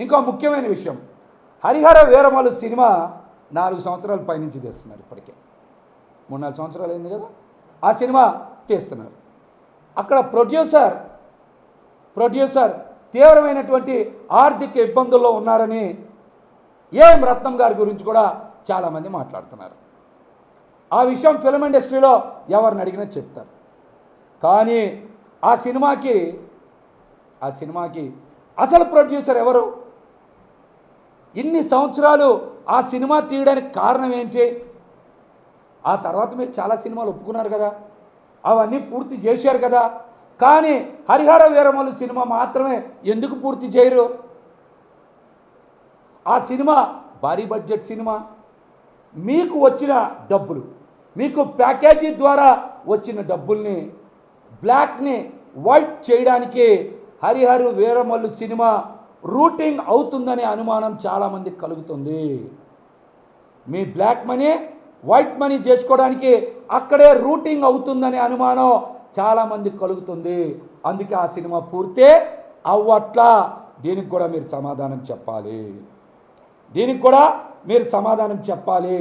ఇంకో ముఖ్యమైన విషయం. హరిహర వీరమలు సినిమా నాలుగు సంవత్సరాల పైనుంచి తీస్తున్నారు ఇప్పటికే. మూడు నాలుగు సంవత్సరాలు అయింది కదా? ఆ సినిమా తీస్తున్నారు. అక్కడ ప్రొడ్యూసర్ ప్రొడ్యూసర్ తీవ్రమైనటువంటి ఆర్థిక ఇబ్బందుల్లో ఉన్నారని ఏం రత్నం గారి గురించి కూడా చాలామంది మాట్లాడుతున్నారు. ఆ విషయం ఫిల్మ్ ఇండస్ట్రీలో ఎవరిని అడిగినా చెప్తారు. కానీ ఆ సినిమాకి ఆ సినిమాకి అసలు ప్రొడ్యూసర్ ఎవరు? ఇన్ని సంవత్సరాలు ఆ సినిమా తీయడానికి కారణం ఏంటి? ఆ తర్వాత మీరు చాలా సినిమాలు ఒప్పుకున్నారు కదా? అవన్నీ పూర్తి చేశారు కదా? కానీ హరిహర వీరమల్లు సినిమా మాత్రమే ఎందుకు పూర్తి చేయరు? ఆ సినిమా భారీ బడ్జెట్ సినిమా. మీకు వచ్చిన డబ్బులు మీకు ప్యాకేజీ ద్వారా వచ్చిన డబ్బుల్ని బ్లాక్ని వైట్ చేయడానికి హరిహరు వీరమల్లు సినిమా రూటింగ్ అవుతుందనే అనుమానం చాలామందికి కలుగుతుంది. మీ బ్లాక్ మనీ వైట్ మనీ చేసుకోవడానికి అక్కడే రూటింగ్ అవుతుందనే అనుమానం చాలామందికి కలుగుతుంది. అందుకే ఆ సినిమా పూర్తే అవ్వట్లా. దీనికి కూడా మీరు సమాధానం చెప్పాలి. దీనికి కూడా మీరు సమాధానం చెప్పాలి.